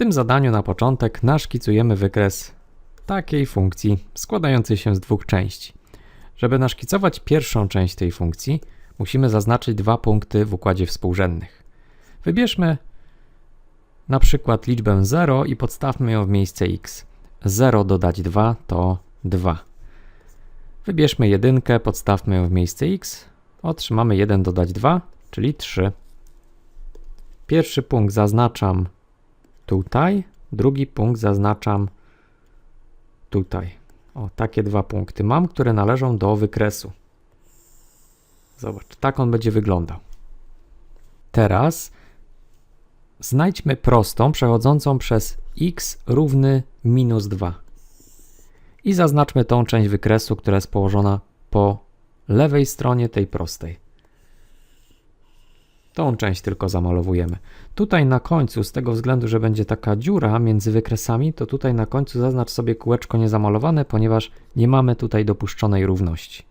tym zadaniu na początek naszkicujemy wykres takiej funkcji składającej się z dwóch części. Żeby naszkicować pierwszą część tej funkcji, musimy zaznaczyć dwa punkty w układzie współrzędnych. Wybierzmy na przykład liczbę 0 i podstawmy ją w miejsce x. 0 dodać 2 to 2. Wybierzmy jedynkę, podstawmy ją w miejsce x. Otrzymamy 1 dodać 2, czyli 3. Pierwszy punkt zaznaczam tutaj, drugi punkt zaznaczam tutaj. O, takie dwa punkty mam, które należą do wykresu. Zobacz, tak on będzie wyglądał. Teraz znajdźmy prostą przechodzącą przez x równy minus 2. I zaznaczmy tą część wykresu, która jest położona po lewej stronie tej prostej. Tą część tylko zamalowujemy. Tutaj na końcu, z tego względu, że będzie taka dziura między wykresami, to tutaj na końcu zaznacz sobie kółeczko niezamalowane, ponieważ nie mamy tutaj dopuszczonej równości.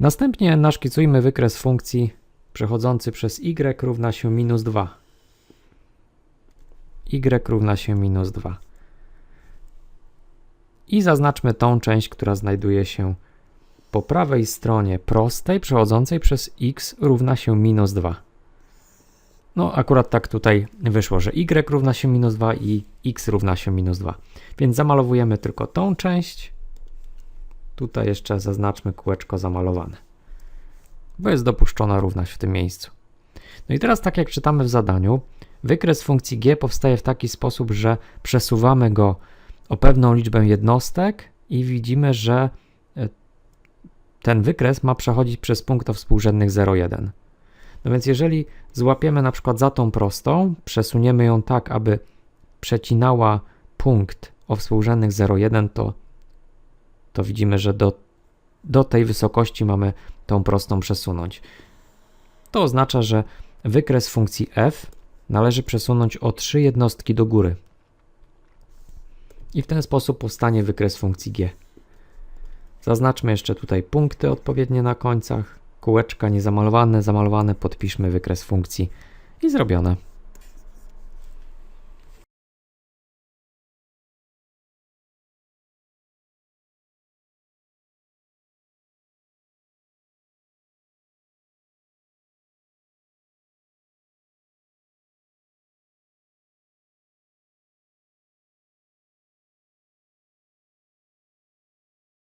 Następnie naszkicujmy wykres funkcji przechodzący przez y równa się minus 2. y równa się minus 2. I zaznaczmy tą część, która znajduje się po prawej stronie prostej przechodzącej przez x równa się minus 2. No akurat tak tutaj wyszło, że y równa się minus 2 i x równa się minus 2. Więc zamalowujemy tylko tą część. Tutaj jeszcze zaznaczmy kółeczko zamalowane, bo jest dopuszczona równość w tym miejscu. No i teraz tak jak czytamy w zadaniu, wykres funkcji g powstaje w taki sposób, że przesuwamy go o pewną liczbę jednostek i widzimy, że ten wykres ma przechodzić przez punkt o współrzędnych 0,1. No więc jeżeli złapiemy na przykład za tą prostą, przesuniemy ją tak, aby przecinała punkt o współrzędnych 0,1, to, to widzimy, że do, do tej wysokości mamy tą prostą przesunąć. To oznacza, że wykres funkcji f należy przesunąć o 3 jednostki do góry. I w ten sposób powstanie wykres funkcji g. Zaznaczmy jeszcze tutaj punkty odpowiednie na końcach, kółeczka niezamalowane, zamalowane, podpiszmy wykres funkcji i zrobione.